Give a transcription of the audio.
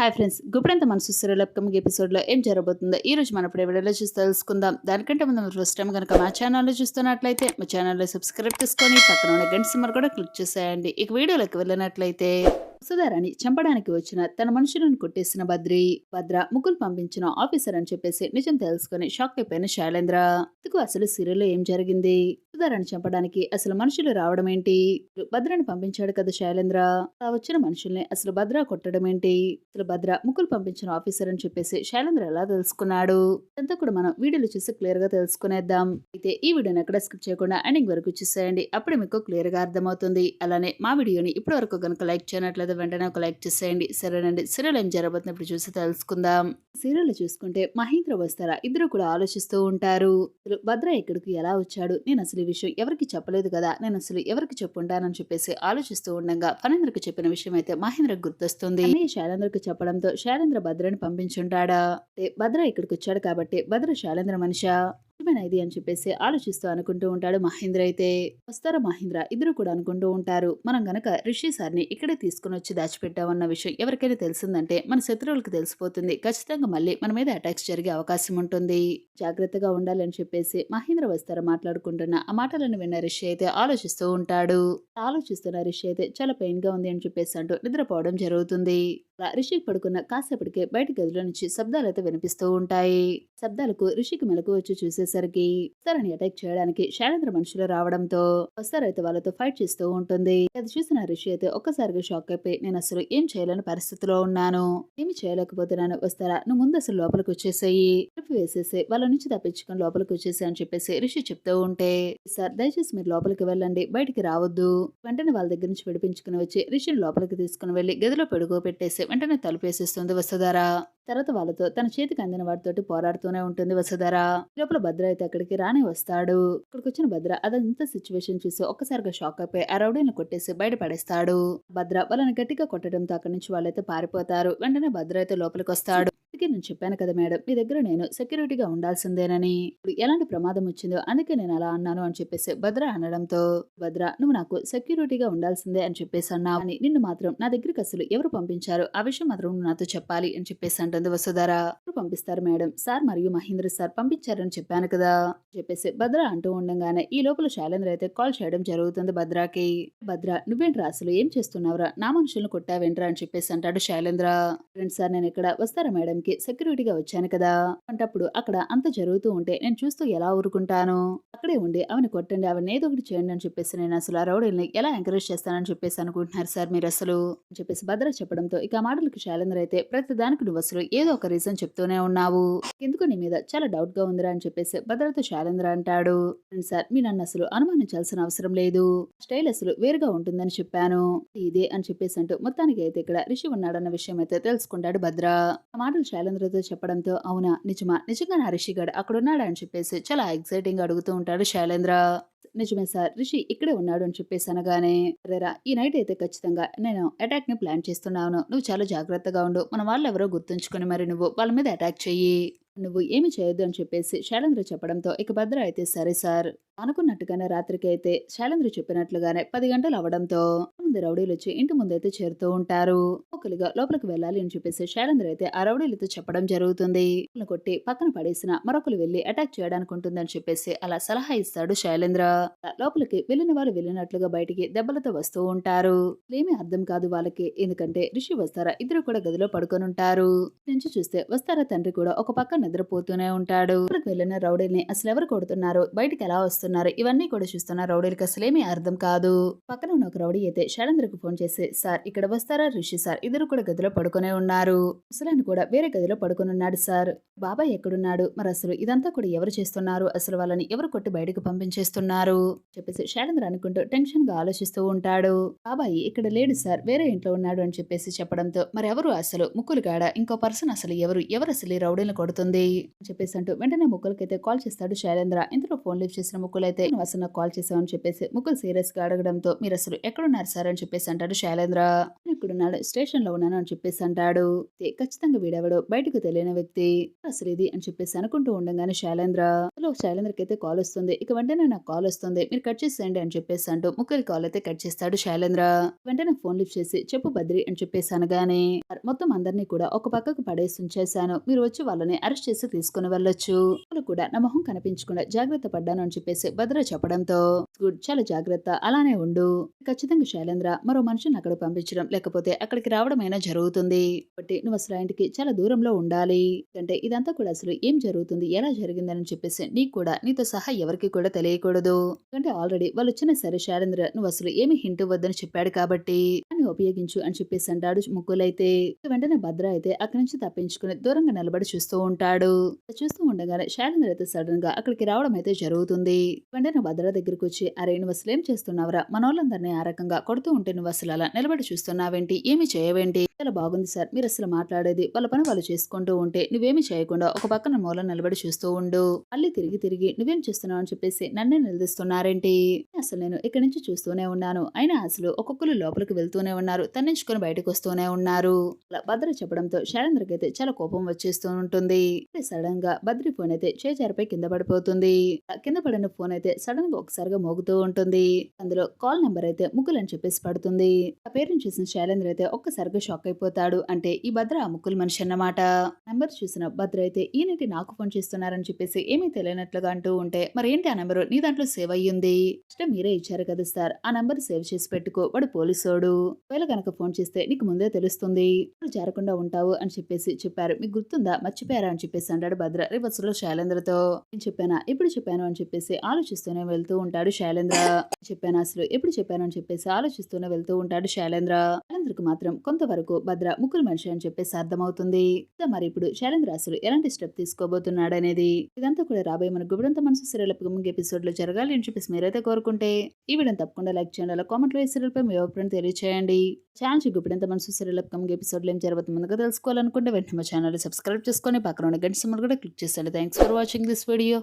Hi friends గుప్పుడంత మనసు serial upcoming ఎపిసోడ్లో ఏం జరగబోతుందో ఈ రోజు మన ఇప్పుడు వీడియోలో చూసి తెలుసుకుందాం. దానికంటే ముందు ఫస్ట్ టైం కనుక మా ఛానల్లో చూస్తున్నట్లయితే మా ఛానల్లో సబ్స్క్రైబ్ చేసుకొని పక్కన ఉన్న గంట సిమ్మర్ కూడా క్లిక్ చేసేయండి. ఇక వీడియోలోకి వెళ్ళినట్లయితే సుధారాణి చంపడానికి వచ్చిన తన మనుషులను కొట్టేసిన బద్రి భద్ర ముగ్గులు పంపించిన ఆఫీసర్ అని చెప్పేసి నిజం తెలుసుకుని షాక్ అయిపోయిన శైలేంద్ర. ఇందుకు అసలు సీరియల్లో ఏం జరిగింది? వసుధారాని చంపడానికి అసలు మనుషులు రావడం ఏంటి? భద్రని పంపించాడు కదా శైలేంద్ర. ఆ వచ్చిన మనుషుల్ని అసలు భద్ర కొట్టడం ఏంటి? అసలు భద్ర ముగ్గులు పంపించిన ఆఫీసర్ అని చెప్పేసి శైలేంద్ర ఎలా తెలుసుకున్నాడు? అంతా కూడా మనం వీడియోలు చూసి క్లియర్గా తెలుసుకునేద్దాం. అయితే ఈ వీడియోని ఎక్కడ స్కిప్ చేయకుండా ఎండింగ్ వరకు చూసేయండి. అప్పుడు మీకు క్లియర్గా అర్థమవుతుంది. అలానే మా వీడియోని ఇప్పటి వరకు కనుక లైక్ చేయనట్లయితే వెంటనే ఒక లైక్ చేసేయండి. సరేనండి. సీరియల్ ఏం జరగబోతుంది ఇప్పుడు చూసి తెలుసుకుందాం. సీరియల్ చూసుకుంటే మహేంద్ర వస్తారా ఇద్దరు కూడా ఆలోచిస్తూ ఉంటారు. భద్ర ఇక్కడికి ఎలా వచ్చాడు? నేను అసలు ఈ విషయం ఎవరికి చెప్పలేదు కదా? నేను అసలు ఎవరికి చెప్పుంటానని చెప్పేసి ఆలోచిస్తూ ఉండగా ఫణేంద్రకు చెప్పిన విషయం అయితే మహేంద్రకు గుర్తొస్తుంది. శైలేంద్రకు చెప్పడంతో శైలేంద్ర భద్రని పంపించుంటాడా? భద్ర ఇక్కడికి వచ్చాడు కాబట్టి భద్ర శైలేంద్ర మనిషా? నిజమేనా ఇది అని చెప్పేసి ఆలోచిస్తూ అనుకుంటూ ఉంటాడు మహేంద్ర. అయితే వస్తారా మహేంద్ర? ఇద్దరు కూడా అనుకుంటూ ఉంటారు. మనం గనక రిషి సార్ని ఇక్కడే తీసుకుని వచ్చి దాచిపెట్టామన్న విషయం ఎవరికైనా తెలిసిందంటే మన శత్రువులకు తెలిసిపోతుంది. ఖచ్చితంగా మళ్ళీ మన మీద అటాక్స్ జరిగే అవకాశం ఉంటుంది. జాగ్రత్తగా ఉండాలని చెప్పేసి మహేంద్ర వస్తారా మాట్లాడుకుంటున్న ఆ మాటలను విన్న రిషి అయితే ఆలోచిస్తూ ఉంటాడు. ఆలోచిస్తున్న రిషి అయితే చాలా పెయిన్గా ఉంది అని చెప్పేసి అంటూ నిద్రపోవడం జరుగుతుంది. రిషిక్ పడుకున్న కాసేపటికే బయట గదిలో నుంచి శబ్దాలైతే వినిపిస్తూ ఉంటాయి. శబ్దాలకు రిషికి మెలకు వచ్చి చూసేసరికి వస్తారని అటాక్ చేయడానికి శైలేంద్ర మనుషులు రావడంతో వస్తారైతే వాళ్ళతో ఫైట్ చేస్తూ ఉంటుంది. అది చూసిన రిషి అయితే ఒక్కసారిగా షాక్ అయిపోయి నేను అసలు ఏం చేయలేని పరిస్థితిలో ఉన్నాను? ఏమి చేయలేకపోతున్నాను? వస్తారా? నువ్వు ముందు అసలు లోపలికి వచ్చేసేయి. తలుపు వేసేసి వాళ్ళ నుంచి తప్పించుకొని లోపలికి వచ్చేసి అని చెప్పేసి రిషి చెప్తూ ఉంటే సార్ దయచేసి మీరు లోపలికి వెళ్ళండి బయటికి రావద్దు. వెంటనే వాళ్ళ దగ్గర నుంచి విడిపించుకుని వచ్చి రిషిని లోపలికి తీసుకుని వెళ్ళి గదిలో పెడుగో పెట్టేసి వెంటనే తలుపేసేస్తుంది వసుధార. తర్వాత వాళ్ళతో తన చేతికి అందిన వాటితోటి పోరాడుతూనే ఉంటుంది వసుధార. లోపల భద్ర అయితే అక్కడికి రాని వస్తాడు. ఇక్కడికి వచ్చిన భద్ర అదంతా సిచ్యువేషన్ చూసి ఒక్కసారిగా షాక్ అయిపోయి ఆ రౌడీని కొట్టేసి బయట పడేస్తాడు. భద్ర వాళ్ళని గట్టిగా కొట్టడంతో అక్కడి నుంచి వాళ్ళైతే పారిపోతారు. వెంటనే భద్ర అయితే లోపలికి వస్తాడు. అందుకే నేను చెప్పాను కదా మేడం మీ దగ్గర నేను సెక్యూరిటీగా ఉండాల్సిందేనని. ఇప్పుడు ఎలాంటి ప్రమాదం వచ్చిందో అందుకే నేను అలా అన్నాను అని చెప్పేసి భద్ర అనడంతో భద్ర నువ్వు నాకు సెక్యూరిటీగా ఉండాల్సిందే అని చెప్పేసి అన్నావు అని నిన్ను మాత్రం నా దగ్గరికి అసలు ఎవరు పంపించారు? ఆ విషయం మాత్రం నువ్వు నాతో చెప్పాలి అని చెప్పేసి అంటుంది వసుధార. ఎవరు పంపిస్తారు మేడం? సార్ మరియు మహేంద్ర సార్ పంపించారని చెప్పాను కదా చెప్పేసి భద్ర అంటూ ఉండగానే ఈ లోపల శైలేంద్ర అయితే కాల్ చేయడం జరుగుతుంది భద్రాకి. భద్ర నువ్వేంట్రా అసలు ఏం చేస్తున్నావురా? నా మనుషులను కొట్టావేంట్రా అని చెప్పేసి అంటాడు శైలేంద్ర. ఫ్రెండ్ సార్ నేను ఇక్కడ వస్తారా మేడం కి సెక్యూరిటీగా వచ్చాను కదా! అంటప్పుడు అక్కడ అంత జరుగుతూ ఉంటే నేను చూస్తూ ఎలా ఊరుకుంటాను? అక్కడే ఉండి ఆమెను కొట్టండి ఆవిడని ఏదో ఒకటి చేయండి అని చెప్పేసి నేను అసలు ఆ రౌడీని ఎలా ఎంకరేజ్ చేస్తానని చెప్పేసి అనుకుంటున్నారు సార్ మీరు అసలు? అని చెప్పేసి భద్ర చెప్పడంతో ఇక ఆ మాటలకి శైలేంద్ర అయితే ప్రతి దానికి నువ్వు అసలు ఏదో ఒక రీజన్ చెప్తూనే ఉన్నావు. ఎందుకు నీ మీద చాలా డౌట్గా ఉందిరా అని చెప్పేసి భద్రతో శైలేంద్ర అంటాడు. సార్ మీ నన్ను అసలు అనుమానించాల్సిన అవసరం లేదు. స్టైల్ అసలు వేరుగా ఉంటుందని చెప్పాను. ఇదే అని చెప్పేసి అంటూ మొత్తానికి అయితే ఇక్కడ రిషి ఉన్నాడన్న విషయం అయితే తెలుసుకుంటాడు భద్ర. ఆ మాటలు శైలేంద్రతో చెప్పడంతో అవునా నిజమా? నిజంగా నా రిషి గడు అక్కడ ఉన్నాడా అని చెప్పేసి చాలా ఎక్సైటింగ్ అడుగుతూ ఉంటాడు శైలేంద్ర. నిజమే సార్ రిషి ఇక్కడే ఉన్నాడు అని చెప్పేసి అనగానే రేరా ఈ నైట్ అయితే ఖచ్చితంగా నేను అటాక్ని ప్లాన్ చేస్తున్నాను. నువ్వు చాలా జాగ్రత్తగా ఉండు. మన వాళ్ళు ఎవరో గుర్తుంచుకొని మరి నువ్వు వాళ్ళ మీద అటాక్ చెయ్యి. నువ్వు ఏమి చేయొద్దు అని చెప్పేసి శైలేంద్ర చెప్పడంతో ఇక భద్ర అయితే సరే సార్ అనుకున్నట్టుగానే రాత్రికి అయితే శైలేంద్ర చెప్పినట్లుగానే పది గంటలు అవడంతో ముందు రౌడీలు వచ్చి ఇంటి ముందైతే చేరుతూ ఉంటారు. ఒకరిగా లోపలికి వెళ్ళాలి అని చెప్పేసి శైలేంద్ర అయితే ఆ రౌడీలతో చెప్పడం జరుగుతుంది. కొట్టి పక్కన పడేసిన మరొకరు వెళ్ళి అటాక్ చేయడానికి ఉంటుందని చెప్పేసి అలా సలహా ఇస్తాడు శైలేంద్ర. లోపలికి వెళ్ళిన వాళ్ళు వెళ్ళినట్లుగా బయటికి దెబ్బలతో వస్తూ ఉంటారు. ఏమీ అర్థం కాదు వాళ్ళకి ఎందుకంటే రిషి వస్తారా? ఇద్దరు కూడా గదిలో పడుకొని ఉంటారు. నుంచి చూస్తే వస్తారా తండ్రి కూడా ఒక పక్క నిద్రపోతూనే ఉంటాడు. వెళ్ళిన రౌడీల్ని అసలు ఎవరు కొడుతున్నారు? బయటికి ఎలా వస్తున్నారు? ఇవన్నీ కూడా చూస్తున్న రౌడీలకి అసలేమీ అర్థం కాదు. పక్కన ఉన్న ఒక రౌడీ అయితే శైలేంద్రకు ఫోన్ చేసి సార్ ఇక్కడ వస్తారా రిషి సార్? ఇద్దరు కూడా గదిలో పడుకునే ఉన్నారు. అసలు కూడా వేరే గదిలో పడుకొని ఉన్నాడు సార్. బాబాయ్ ఎక్కడున్నాడు? మరి అసలు ఇదంతా కూడా ఎవరు చేస్తున్నారు? అసలు వాళ్ళని ఎవరు కొట్టి బయటకు పంపించేస్తున్నారు? చెప్పేసి శైలేంద్ర అనుకుంటూ టెన్షన్గా ఆలోచిస్తూ ఉంటాడు. బాబాయ్ ఇక్కడ లేడు సార్. వేరే ఇంట్లో ఉన్నాడు అని చెప్పేసి చెప్పడంతో మరి ఎవరు అసలు? ముక్కులు గాడ ఇంకో పర్సన్ అసలు ఎవరు? ఎవరు అసలు ఈ రౌడీలను కొడుతుంది? జరుగుతుంది అని చెప్పేసి అంటూ వెంటనే ముగ్గులకైతే కాల్ చేస్తాడు శైలేంద్ర. ఇంతలో ఫోన్ లిఫ్ట్ చేసిన ముగ్గులు అయితే నువ్వు అసలు కాల్ చేసావని చెప్పేసి ముగ్గులు సీరియస్గా అడగడంతో మీరు అసలు ఎక్కడున్నారు సార్ అని చెప్పేసి అంటాడు శైలేంద్ర. ఇక్కడున్నాడు స్టేషన్లో ఉన్నాను అని చెప్పేసి అంటాడు. ఖచ్చితంగా వీడెవడో బయటకు తెలియని వ్యక్తి. అసలు ఇది అని చెప్పేసి అనుకుంటూ ఉండగానే శైలేంద్ర హలో శైలేంద్రకి అయితే కాల్ వస్తుంది. ఇక వెంటనే నాకు కాల్ వస్తుంది. మీరు కట్ చేసేయండి అని చెప్పేసి అంటూ ముగ్గురి కాల్ అయితే కట్ చేస్తాడు శైలేంద్ర. వెంటనే ఫోన్ లిఫ్ట్ చేసి చెప్పు బద్రి అని చెప్పేసి అనగానే మొత్తం అందరినీ కూడా ఒక పక్కకు పడేసి ఉంచేశాను. మీరు వచ్చి వాళ్ళని అరెస్ట్ చేసి తీసుకుని వెళ్ళొచ్చు. వాళ్ళు కూడా నా మొహం కనిపించకుండా జాగ్రత్త పడ్డాను అని చెప్పేసి భద్ర చెప్పడంతో గుడ్. చాలా జాగ్రత్త. అలానే ఉండు. ఖచ్చితంగా శైలేంద్ర మరో మనిషిని అక్కడ పంపించడం. లేకపోతే అక్కడికి రావడమైనా జరుగుతుంది. కాబట్టి నువ్వు అసలు ఆయనకి ఇంటికి చాలా దూరంలో ఉండాలి. అంటే ఇదంతా కూడా అసలు ఏం జరుగుతుంది? ఎలా జరిగిందని చెప్పేసి నీకు కూడా నీతో సహా ఎవరికి కూడా తెలియకూడదు. ఎందుకంటే ఆల్రెడీ వాళ్ళు వచ్చిన సరే శారేంద్ర నువ్వు అసలు ఏమి హింట్ వద్దని చెప్పాడు కాబట్టి దాన్ని ఉపయోగించు అని చెప్పేసి అంటాడు ముగ్గులైతే. వెంటనే భద్ర అయితే అక్కడి నుంచి తప్పించుకుని దూరంగా నిలబడి చూస్తూ ఉంటాడు. చూస్తూ ఉండగానే శారేంద్ర అయితే సడన్గా అక్కడికి రావడం అయితే జరుగుతుంది. వెంటనే భద్ర దగ్గరికి వచ్చి అరే నువ్వు అసలు ఏం చేస్తున్నావురా? మన వాళ్ళందరినీ ఆ రకంగా కొడుతూ ఉంటే నువ్వు అసలు అలా నిలబడి చూస్తున్నావే చేయవేంటి? ఏమి చేయవేంటి? చాలా బాగుంది సార్. మీరు అసలు మాట్లాడేది వాళ్ళ పని వాళ్ళు చేసుకుంటూ ఉంటే నువ్వేమి చేయకుండా ఒక పక్కన మూల నిలబడి చూస్తూ ఉండు. మళ్ళీ తిరిగి తిరిగి నువ్వేం చేస్తున్నావు అని చెప్పేసి నన్నే నిలదీస్తున్నారేంటి? అసలు నేను ఇక్కడి నుంచి చూస్తూనే ఉన్నాను. అయినా అసలు ఒక్కొక్కరు లోపలికి వెళ్తూనే ఉన్నారు. తన్నించుకొని బయటకు వస్తూనే ఉన్నారు. అలా భద్ర చెప్పడంతో శైలేంద్రకి అయితే చాలా కోపం వచ్చేస్తూ ఉంటుంది. సడన్గా బద్రి ఫోన్ అయితే చేచారిపై కింద పడిపోతుంది. కింద పడిన ఫోన్ అయితే సడన్గా ఒకసారిగా మోగుతూ ఉంటుంది. అందులో కాల్ నెంబర్ అయితే ముగ్గులు అని చెప్పేసి పడుతుంది. ఆ పేరుని చూసిన శైలేంద్ర అయితే ఒక్కసారిగా షాక్ అయిపోతాడు అంటే ఈ భద్ర ముక్కులు మనిషి అన్నమాట. నెంబర్ చూసిన భద్ర అయితే ఈయనటి నాకు ఫోన్ చేస్తున్నారని చెప్పేసి ఏమీ తెలియనట్లుగా అంటూ ఉంటే మరేంటి ఆ నెంబర్? నీ దాంట్లో సేవ్ అయ్యింది. ఇష్టం మీరే ఇచ్చారు కదా సార్ ఆ నెంబర్ సేవ్ చేసి పెట్టుకో వాడు పోలీసోడు. ఒకవేళ కనుక ఫోన్ చేస్తే నీకు ముందే తెలుస్తుంది. జారకుండా ఉంటావు అని చెప్పేసి చెప్పారు. మీకు గుర్తుందా? మర్చిపోయారా? అని చెప్పేసి అంటాడు భద్ర రివర్స్లో శైలేంద్రతో. నేను చెప్పానా? ఎప్పుడు చెప్పాను? అని చెప్పేసి ఆలోచిస్తూనే వెళ్తూ ఉంటాడు శైలేంద్ర. చెప్పాను అసలు? ఎప్పుడు చెప్పాను? అని చెప్పేసి ఆలోచిస్తూనే వెళ్తూ ఉంటాడు శైలేంద్ర. శైలేంద్రకు మాత్రం కొంతవరకు భద్ర ముగ్గురు మనిషి అని చెప్పేసి అర్థమవుతుంది. మరి ఇప్పుడు శైలేంద్ర అసలు ఎలాంటి స్టెప్ తీసుకోబోతున్నాడు అనేది ఇదంతా కూడా రాబోయే మన గుబడంత మనసు సీరియల్ ఎపిసోడ్లో జరగాలి అని చెప్పేసి మీరైతే కోరుకుంటే ఈ వీడియోని తప్పకుండా లైక్ చేయండి అలా కామెంట్లో ఈ సీరియల్ పై మీ అభిప్రాయం తెలియచేయండి. ఛానల్ గుబడంత మనసు సీరియల్ అప్కమింగ్ ఎపిసోడ్లో ఏం జరగబోతుంది ముందుగా తెలుసుకోవాలనుకుంటే వెంటనే మా ఛానల్ సబ్స్క్రైబ్ చేసుకొని పక్కన ఉన్న గంట సింబల్ కూడా క్లిక్ చేయండి thanks for watching this video